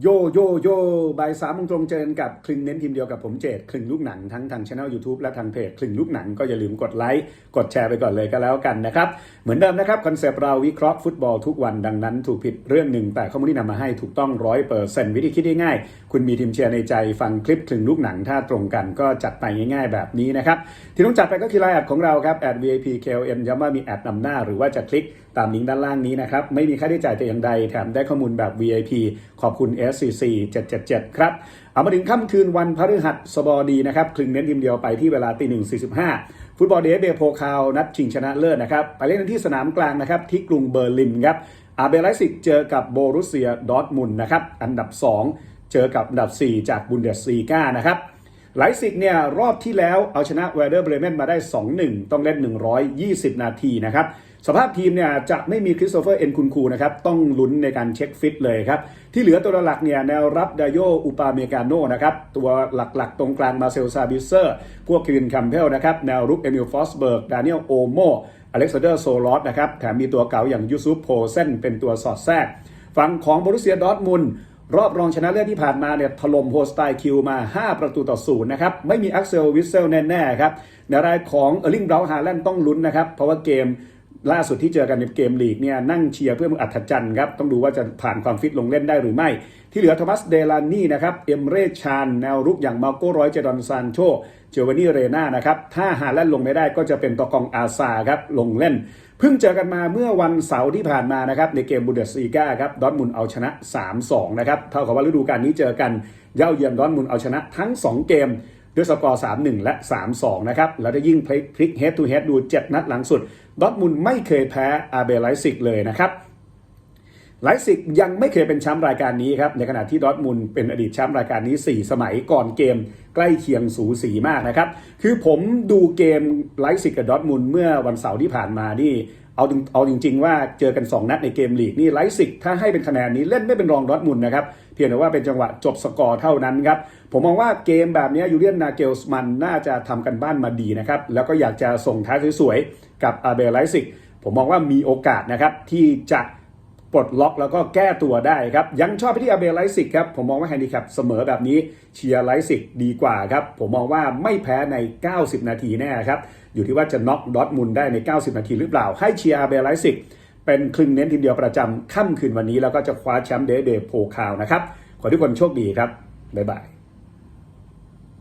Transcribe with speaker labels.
Speaker 1: โยโยโยบ่ายสามงตรงเจอกันกับคลึงเน้นทีมเดียวกับผมเจดคลึงลูกหนังทั้งทางช่อง YouTube และทางเพจคลึงลูกหนังก็อย่าลืมกดไลค์กดแชร์ไปก่อนเลยก็แล้วกันนะครับ เหมือนเดิมนะครับ คอนเซปต์เราวิเคราะห์ฟุตบอลทุกวันดังนั้นถูกผิดเรื่องหนึ่ง แต่ข้อมูลที่นำมาให้ถูกต้องร้อยเปอร์เซ็นต์วิธีคิดง่ายๆคุณมีทีมเชียร์ในใจฟังคลิปคลึงลูกหนังถ้าตรงกันก็จัดไปง่าย ๆ แบบนี้นะครับที่ต้องจัดไปก็คือไลน์แอดของเราครับแอด VIP KLM ย้ำว่ามีแอดนำหน้า หรือว่าจะคลิกตามลิงก์ด้านล่างนี้นะครับไม่มีค่าใช้จ่ายแต่อย่างใดแถมได้ข้อมูลแบบ VIP ขอบคุณ SCC 777 ครับ เอามาถึงค่ำคืนวันพฤหัสบดีนะครับคลึงเน้นทีมเดียวไปที่เวลาตีหนึ่งสี่สิบห้าฟุตบอลเดย์เบโพคาวนัดชิงชนะเลิศนะครับ ไปเล่นที่สนามกลางนะครับ ที่กรุงเบอร์ลินครับอาเบไลซิกเจอกับโบรุสเซียดอร์ทมุนนะครับ อันดับ 2 เจอกับอันดับ 4 จากบุนเดสซีกานะครับ ไลซิกเนี่ยรอบที่แล้วเอาชนะเวเดอร์เบรเมนมาได้ 2-1 ต้องเล่น 120 นาทีนะครับสภาพทีมเนี่ยจะไม่มีคริสโตเฟอร์เอ็นคุนคูนะครับต้องลุ้นในการเช็คฟิตเลยครับ ที่เหลือตัวหลักเนี่ยแนวรับดาโยอุปาเมกาโนนะครับตัวหลักๆ ตรงกลางมาเซลซาบิเซอร์ พวกคิวินคัมเพลนะครับแนวรุกเอมิลฟอสเบิร์ก ดานิเอลโอโมอเล็กซานเดอร์โซลอสนะครับแถมมีตัวเก่าอย่างยูซุปโพเซนเป็นตัวสอดแทรกฝั่งของบรุเซียดอร์ทมุน รอบรองชนะเลิศที่ผ่านมาเนี่ยถล่มโฮสไตคิวมา 5 ประตูต่อศูนย์นะครับ ไม่มีอักเซลวิสเซลแน่ ๆ ครับในรายของเออร์ลิงเบราฮาแลนด์ต้องลุ้นนะครับ เพราะว่าเกม ล่าสุดที่เจอกันในเกมลีกเนี่ยนั่งเชียร์เพื่อมืออัศจรรย์ครับ ต้องดูว่าจะผ่านความฟิตลงเล่นได้หรือไม่ ที่เหลือโทมัสเดลานี่นะครับ เอมเรชาน แนวรุกอย่างมาโกร้อยเจดอนซานโช เจวานี่เรนานะครับ ถ้าฮาแล่นลงไม่ได้ก็จะเป็นตอกองอาซาครับ ลงเล่น เพิ่งเจอกันมาเมื่อวันเสาร์ที่ผ่านมานะครับในเกมบุนเดสซีกาครับดอร์ทมุนเอาชนะ 3-2 นะครับเท่ากับว่าฤดูกาลนี้เจอกันเย่าเยือนดอร์ทมุนเอาชนะทั้ง 2 เกม ด้วยสกอร์ 3-1 และ 3-2 นะครับ แล้วถ้ยิ่งพลิกเฮดทูเฮดดู 7 นัดหลังสุดดอทมุนไม่เคยแพ้อาเบไลซิกเลยนะครับไลฟ์ซิกยังไม่เคยเป็นแชมป์รายการนี้ครับ ในขณะที่ดอทมุนเป็นอดีตแชมป์รายการนี้ 4 สมัยก่อนเกมใกล้เคียงสูสีมากนะครับ คือผมดูเกมไลฟ์ซิกกับดอทมุนเมื่อวันเสาร์ที่ผ่านมานี่ เอาจริงเอาจริง ๆ ว่าเจอกัน 2 นัดในเกมลีกนี่ไลซิกถ้าให้เป็นคะแนนนี้เล่นไม่เป็นรองดอทมุนนะครับ เพียงแต่ว่าเป็นจังหวะจบสกอร์เท่านั้นครับ ผมมองว่าเกมแบบนี้ยูเรียนนาเกลส์มันน่าจะทำกันบ้านมาดีนะครับ แล้วก็อยากจะส่งท้ายสวยๆกับอาเบลไลซิกผมมองว่ามีโอกาสนะครับที่จะ ปลดล็อกแล้วก็แก้ตัวได้ครับ ยังชอบไปที่อาเบลไลซิกครับ ผมมองว่าแฮนดิแคปเสมอแบบนี้เชียร์ไลซิกดีกว่าครับ ผมมองว่าไม่แพ้ใน 90 นาทีแน่ครับ อยู่ที่ว่าจะน็อกดอทมุนได้ใน 90 นาทีหรือเปล่า ให้เชียร์อาเบลไลซิกเป็นคลึงเน้นทีมเดียวประจำค่ำคืนวันนี้แล้วก็จะคว้าแชมป์เดย์เดย์โพคาวนะครับ ขอทุกคนโชคดีครับบ๊ายบาย